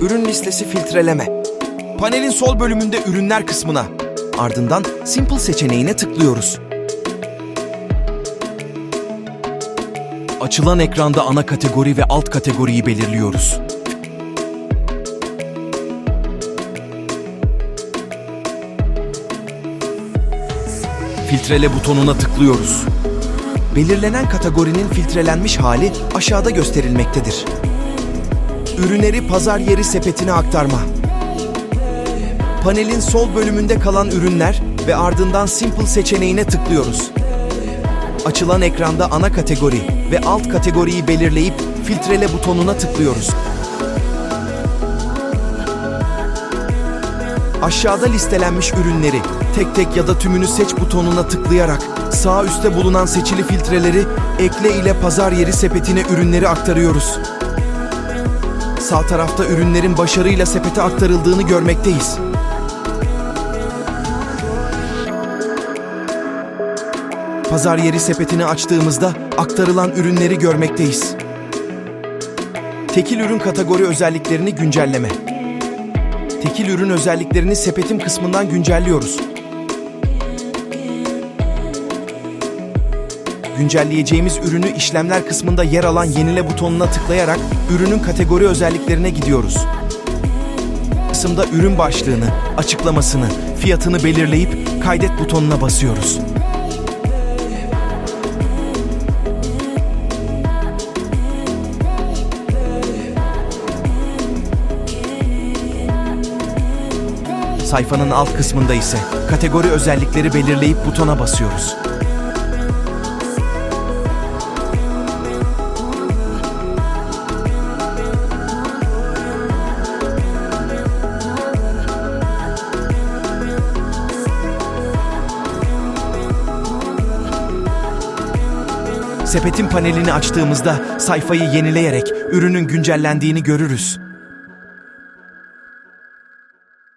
ürün listesi filtreleme. Panelin sol bölümünde ürünler kısmına. Ardından Simple seçeneğine tıklıyoruz. Açılan ekranda ana kategori ve alt kategoriyi belirliyoruz. Filtrele butonuna tıklıyoruz. Belirlenen kategorinin filtrelenmiş hali aşağıda gösterilmektedir. Ürünleri pazar yeri sepetine aktarma. Panelin sol bölümünde kalan ürünler ve ardından Simple seçeneğine tıklıyoruz. Açılan ekranda ana kategori ve alt kategoriyi belirleyip filtrele butonuna tıklıyoruz. Aşağıda listelenmiş ürünleri tek tek ya da tümünü seç butonuna tıklayarak sağ üstte bulunan seçili filtreleri ekle ile pazar yeri sepetine ürünleri aktarıyoruz. Sağ tarafta ürünlerin başarıyla sepete aktarıldığını görmekteyiz. Pazar yeri sepetini açtığımızda aktarılan ürünleri görmekteyiz. Tekil ürün kategori özelliklerini güncelleme. Tekil ürün özelliklerini sepetim kısmından güncelliyoruz. Güncelleyeceğimiz ürünü işlemler kısmında yer alan yenile butonuna tıklayarak ürünün kategori özelliklerine gidiyoruz. Kısımda ürün başlığını, açıklamasını, fiyatını belirleyip kaydet butonuna basıyoruz. Sayfanın alt kısmında ise kategori özellikleri belirleyip butona basıyoruz. Sepetin panelini açtığımızda sayfayı yenileyerek ürünün güncellendiğini görürüz.